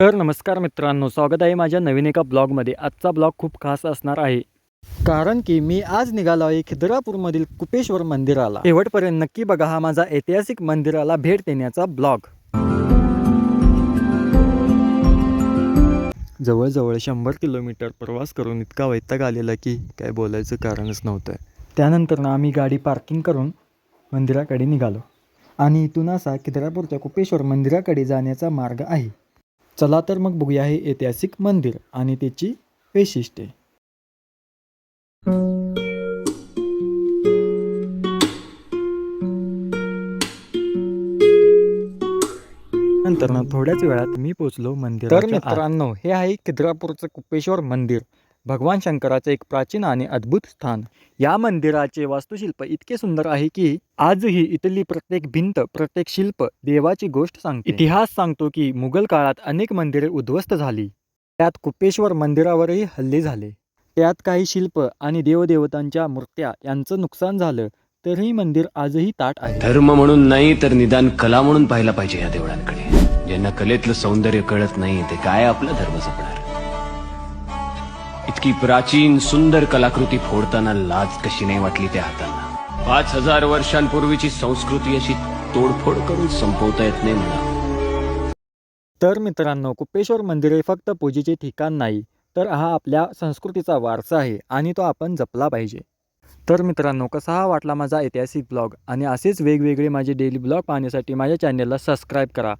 तर नमस्कार मित्रांनो स्वागत आहे माझ्या नवीन एका ब्लॉगमध्ये. आजचा ब्लॉग खूप खास असणार आहे. कारण की मी आज निघालो आहे खिद्रापूरमधील कुपेश्वर मंदिराला. शेवटपर्यंत नक्की बघा हा माझा ऐतिहासिक मंदिराला भेट देण्याचा ब्लॉग. जवळजवळ शंभर किलोमीटर प्रवास करून इतका वैताग आलेला की काय बोलायचं कारणच नव्हतं. त्यानंतर ना आम्ही गाडी पार्किंग करून मंदिराकडे निघालो. आणि इथून असा खिद्रापूरच्या कुपेश्वर मंदिराकडे जाण्याचा मार्ग आहे. चला तर मग बघूया हे ऐतिहासिक मंदिर आणि त्याची वैशिष्ट्ये. नंतर ना थोड्याच वेळात मी पोचलो मंदिर तर मित्रांनो हे आहे खिद्रापूरचं कुपेश्वर मंदिर. भगवान शंकराचे एक प्राचीन आणि अद्भुत स्थान. या मंदिराचे वास्तुशिल्प इतके सुंदर आहे की आजही इथली प्रत्येक भिंत प्रत्येक शिल्प देवाची गोष्ट सांगते. इतिहास सांगतो की मुघल काळात अनेक मंदिरे उद्ध्वस्त झाली. त्यात कुपेश्वर मंदिरावरही हल्ले झाले. त्यात काही शिल्प आणि देवदेवतांच्या मूर्त्या यांचं नुकसान झालं तरीही मंदिर आजही ताट आहे. धर्म म्हणून नाही तर निदान कला म्हणून पाहायला पाहिजे या देवळांकडे. ज्यांना कलेतलं सौंदर्य कळत नाही ते काय आपला धर्म जपणार? इतकी प्राचीन सुंदर कलाकृती फोडताना लाज कशी नाही वाटली त्या हातांना? पाच हजार वर्षांपूर्वीची संस्कृती अशी तोडफोड करून संपवता येत नाही म्हणा तर मित्रांनो कुपेश्वर मंदिर हे फक्त पूजेचे ठिकाण नाही तर हा आपल्या संस्कृतीचा वारसा आहे आणि तो आपण जपला पाहिजे. तर मित्रांनो कसा हा वाटला माझा ऐतिहासिक ब्लॉग? आणि असेच वेगवेगळे माझे डेली ब्लॉग पाहण्यासाठी माझ्या चॅनलला सबस्क्राईब करा.